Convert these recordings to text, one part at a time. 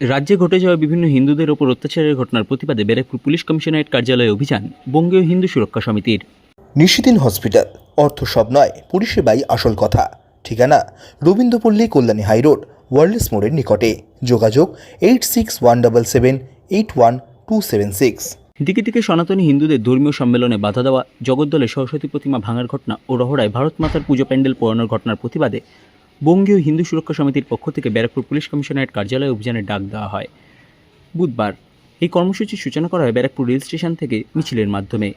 রাজ্যে ঘটে যাওয়া বিভিন্ন হিন্দুদের ওপর অত্যাচারের ঘটনার প্রতিবাদে ব্যারাকপুর পুলিশ কমিশনারেট কার্যালয়ে অভিযান বঙ্গীয় হিন্দু সুরক্ষা সমিতির। নিশিদিন হসপিটাল অর্থ সব নয় পরিষেবাই আসল কথা। ঠিকানা রবীন্দ্রপল্লী কল্যাণী হাইরোড ওয়ার্ল্ডস মোড়ের নিকটে। যোগাযোগ eight six one double seven eight one two seven six. দিকে দিকে সনাতনী হিন্দুদের ধর্মীয় সম্মেলনে বাধা দেওয়া জগদ্দলে সরস্বতী প্রতিমা ভাঙার ঘটনা ও রহড়ায় ভারত মাতার পুজো প্যান্ডেল পোড়ানোর ঘটনার প্রতিবাদে বঙ্গীয় হিন্দু সুরক্ষা সমিতির পক্ষ থেকে ব্যারাকপুর পুলিশ কমিশনারেট কার্যালয়ে অভিযানের ডাক দেওয়া হয়। বুধবার এই কর্মসূচির সূচনা করা হয় ব্যারাকপুর রেল স্টেশন থেকে মিছিলের মাধ্যমে।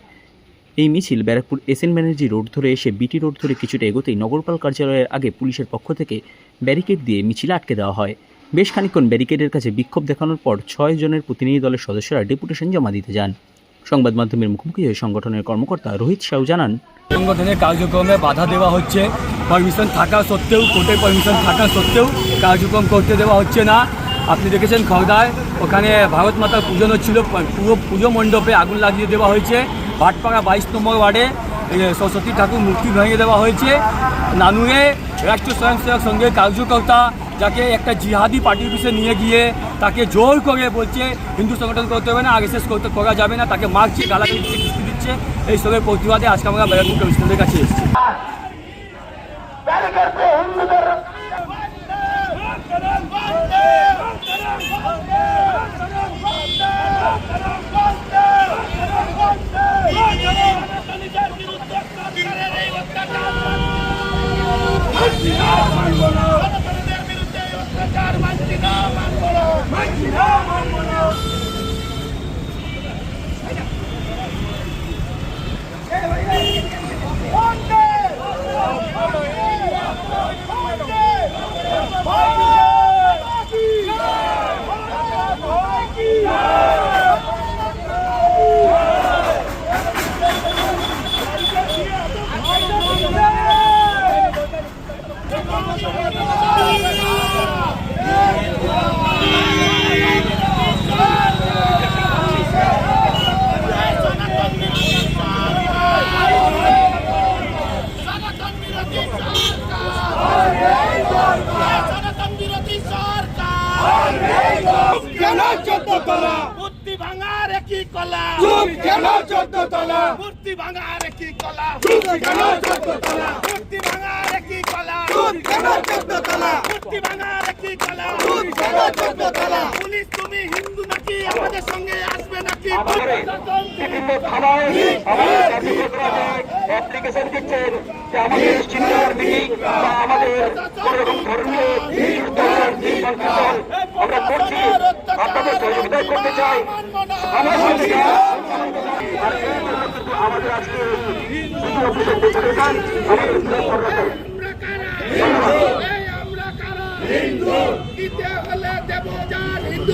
এই মিছিল Barrackpore S N Banerjee road ধরে এসে বিটি রোড ধরে কিছুটা এগোতেই নগরপাল কার্যালয়ের আগে পুলিশের পক্ষ থেকে ব্যারিকেড দিয়ে মিছিল আটকে দেওয়া হয়। বেশ খানিকক্ষণ ব্যারিকেডের কাছে বিক্ষোভ দেখানোর পর ছয় জনের প্রতিনিধি দলের সদস্যরা ডেপুটেশন জমা দিতে যান। সংবাদ মাধ্যমের মুখোমুখি হয়ে সংগঠনের কর্মকর্তা রোহিত সাউ জানান, সংগঠনের কার্যক্রমে বাধা দেওয়া হচ্ছে। পারমিশন থাকা সত্ত্বেও, কোর্টের পারমিশন থাকা সত্ত্বেও কার্যক্রম করতে দেওয়া হচ্ছে না। আপনি দেখেছেন খড়দায় ওখানে ভারত মাতার পুজো হচ্ছিল, পুরো পুজো মণ্ডপে আগুন লাগিয়ে দেওয়া হয়েছে। ভাটপাড়া বাইশ নম্বর ওয়ার্ডে সরস্বতী ঠাকুর মূর্তি ভেঙে দেওয়া হয়েছে। নানুরে রাষ্ট্রীয় স্বয়ংসেবক সংঘের কার্যকর্তা, যাকে একটা জিহাদি পার্টির পিছিয়ে নিয়ে গিয়ে তাকে জোর করে বলছে, হিন্দু সংগঠন করতে হবে না আর এস করতে, করা যাবে না, তাকে মারছে, গালাগালি দিচ্ছে, কিস্তি দিচ্ছে। এই সবের প্রতিবাদে আজকে আমরা ব্যারাকপুর কমিশনের কাছে এসেছি। সনাতন কেন চোদ্দ তলা। মূর্তি ভাঙার একই কলা। চুপ কেন চোদ্দ তলা। মূর্তি ভাঙার একই কলা। চুপ কেন চোদ্দ তলা। মূর্তি ভাঙার একই কলা। চুপ কেন চোদ্দ তলা। মূর্তি ভাঙার একই কলা। চুপ কেন চোদ্দ তলা। পুলিশ তুমি হিন্দু নাকি? আমাদের সঙ্গে আসবে নাকি? অ্যাপ্লিকেশন দিচ্ছেন আমাদের সিনিয়র মিটিং বা আমাদের কোন ধর্মীয় সংকীর্তন আমরা করছি আপনাদের সহযোগিতা করতে চাই আমার সঙ্গে আমাদের আজকে অফিসের ডেপুটেশন আমাদের আমরা কারা হিন্দু দিতে হলে দেব যার হিন্দু